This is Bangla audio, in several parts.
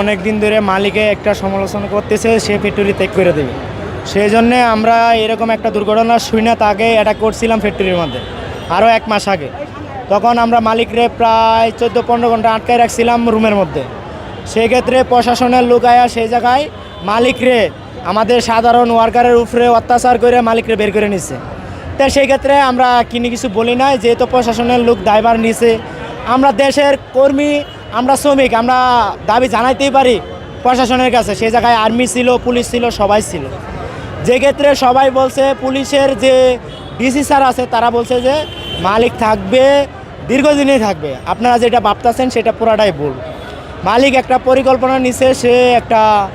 অনেক দিন ধরে মালিকে একটা সমালোচনা করতেছে, সে ফ্যাক্টরি ত্যাগ করে দেবে। সেই জন্যে আমরা এরকম একটা দুর্ঘটনা শুই না, তাকে অ্যাটাক করছিলাম ফ্যাক্টরির মধ্যে, আরও এক মাস আগে। তখন আমরা মালিকরে প্রায় চোদ্দ পনেরো ঘণ্টা আটকায় রাখছিলাম রুমের মধ্যে। সেক্ষেত্রে প্রশাসনের লোক আয়া সেই জায়গায় মালিকরে, আমাদের সাধারণ ওয়ার্কারের উপরে অত্যাচার করে মালিকরে বের করে নিচ্ছে তো সেই ক্ষেত্রে আমরা কিনে কিছু বলি নাই, যেহেতু প্রশাসনের লোক দায়ভার নিছে। আমরা দেশের কর্মী আমরা শ্রমিক, আমরা দাবি জানাইতেই পারি প্রশাসনের কাছে। সেই জায়গায় আর্মি ছিল, পুলিশ ছিল, সবাই ছিল। যে ক্ষেত্রে সবাই বলছে, পুলিশের যে ডিসি স্যার আছে, তারা বলছে যে, মালিক থাকবে, দীর্ঘদিনই থাকবে। আপনারা যেটা ভাবতেছেন, সেটা পুরাটাই ভুল। মালিক একটা পরিকল্পনা নিছে, সে একটা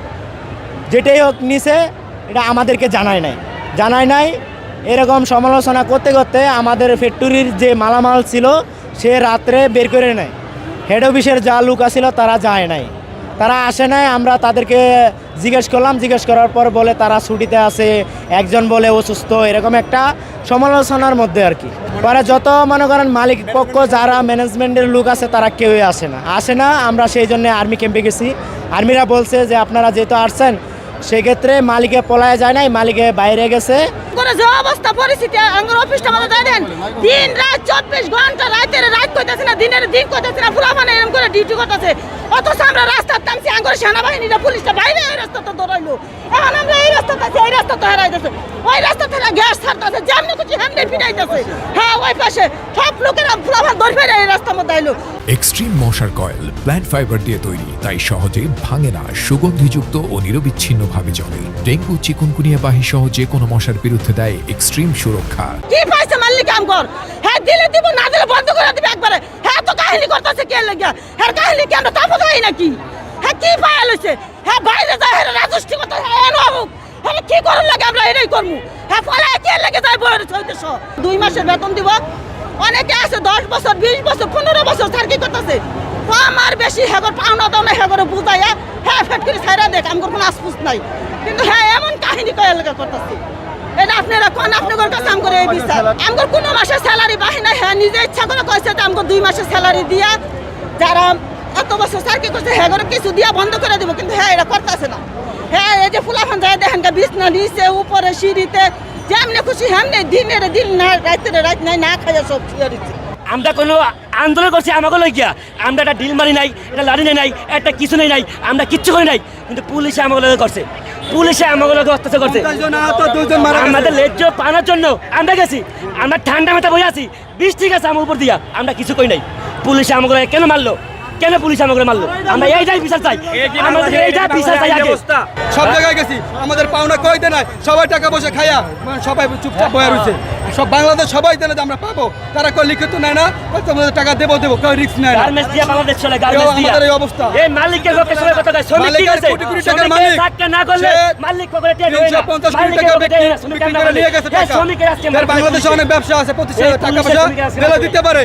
যেটাই হোক নিছে, এটা আমাদেরকে জানায় নাই। জানায় নাই, এরকম সমালোচনা করতে করতে আমাদের ফ্যাক্টরির যে মালামাল ছিল, সে রাত্রে বের করে নেয়। হেড অফিসের যা লোক আছিল, তারা যায় নাই। তারা আসে নাই, আমরা তাদেরকে জিজ্ঞেস করলাম, জিজ্ঞেস করার পর বলে তারা ছুটিতে আছে, একজন বলে অসুস্থ এরকম একটা সমালোচনার মধ্যে আর কি। পরে যত মনে করেন মালিক পক্ষ, যারা ম্যানেজমেন্টের লোক আছে, তারা কেউই আসে না। আসে না, আমরা সেই জন্য আর্মি ক্যাম্পে গেছি। আর্মিরা বলছে যে, আপনারা যেহেতু আসছেন, সেক্ষেত্রে মালিকে পলায় যায় নাই, মালিকে বাইরে গেছে। অবস্থা, পরিস্থিতি অফিসটা করতেছে না, দিনের দিন করতেছে না, পুরা মানে এরকম করে ডিউটি করতেছে। অথচ আমরা রাস্তার টানছি আঙ্গুর সেনাবাহিনীরা পুলিশটা বাইরে এই রাস্তা তো দৌড়াইলো এখন আমরা এই রাস্তা আছে এই রাস্তা তো দিচ্ছে ওই রাস্তা ছাড়তেছে যেমনি কিছু হেমনি পিটাইতেছে। হ্যাঁ ওই পাশে সব লোকেরা এই রাস্তার মধ্যে আইলো। এক্সট্রিম মশার কয়েল প্ল্যান্ট ফাইবার দিয়ে তৈরি তাই সহজে ভাঙে না সুগন্ধিযুক্ত ও নিরবিচ্ছিন্নভাবে জ্বলে। ডেঙ্গু চিকুনকুনিয়া বাহি সহ যে কোনো মশার বিরুদ্ধে দেয় এক্সট্রিম সুরক্ষা। কি পাইছে মাল্লি কাম কর হ্যাঁ দিলে দিব না দিলে বন্ধ করে দিবে একবারে। হ্যাঁ তো কাহিনী করতেছে কে লেগে? হ্যাঁ কাহিনী কেন তাপো খাই নাকি? হ্যাঁ কি পায়া লইছে? হ্যাঁ বাইরে যায় হ্যাঁ রাজস্বী কথা হ্যাঁ হ্যাঁ কি করুন লাগে আমরা এটাই করব? হ্যাঁ ফলে কে লেগে যায় বইয়ের ছয়তেছ দুই মাসের বেতন দিব। অনেকে আছে দশ বছর, বিশ বছর, পনেরো বছর সার্কি করতেছে। আমার বেশি হেগর পাওনা দাও না, হেগরে বুঝাইয়া হ্যাঁ ফেট করে ছাইরা দেখ আমার কোনো আসপুস নাই। কিন্তু হ্যাঁ এমন কাহিনী কয়ে লেগে করতেছে। এটা আপনারা কোন আপনাদের কাছে আম করে এই বিচার? আমগর কোন মাসের স্যালারি বাহি না হ্যাঁ নিজে ইচ্ছা করে কইছে যে আমগর দুই মাসের স্যালারি দিয়া যারা এত বছর স্যার কি করছে হ্যাঁ কিছু দিয়া বন্ধ করে দিব। কিন্তু হ্যাঁ এটা করতেছে না। হ্যাঁ এই যে ফুলাফান যায় দেখেন বিছনা নিচে উপরে সিঁড়িতে। যেমনি খুশি হেমনি দিনের দিন না রাতের রাত নাই না খাইয়া সব শুয়ে দিচ্ছে আমরা কোনো আন্দোলন করছি আমাকে লই গিয়া। আমরা একটা ডিল মারি নাই একটা লাড়ি নেই নাই একটা কিছু নেই নাই আমরা কিচ্ছু করি নাই কিন্তু পুলিশে আমাকে করছে। পুলিশে আমাকে লগে অত্যাচার করছে। আমাদের লেজ্জ পানার জন্য আমরা গেছি। আমরা ঠান্ডা মাথা বসে আছি। বৃষ্টি গেছে আমার উপর দিয়া আমরা কিছু করি নাই। পুলিশে আমাকে কেন মারলো? কেন পুলিশ আমাকে মারলো? আমরা এইটাই বিচার চাই। আমাদের এইটা বিচার চাই আগে। সব জায়গায় গেছি। আমাদের পাওনা কইতে নাই? সবাই টাকা বসে খাইয়া মানে সবাই চুপচাপ বয়ে রয়েছে সব বাংলাদেশ সবাই জানে যে আমরা পাবো। তারা কই লিখিত নেয় না বলছে তোমাদের টাকা দেবো দেবো কেউ রিস্ক নেয় না। গার্মেন্টস দিয়া বাংলাদেশ চলে গার্মেন্টস দিয়া। আমাদের এই অবস্থা। এই মালিকের পক্ষে সবাই কথা কয় শ্রমিক কি মালিকের করছে কোটি কোটি টাকার মালিক। চাকরি না করলে মালিক পকেটে টের হয় না। 350 কোটি টাকা বিক্রি কেন করে নিয়ে গেছে হ্যাঁ, টাকা। শ্রমিকের আজকে বাংলাদেশে অনেক ব্যবসা আছে প্রতিষ্ঠান এই টাকা পয়সা। দিতে পারে।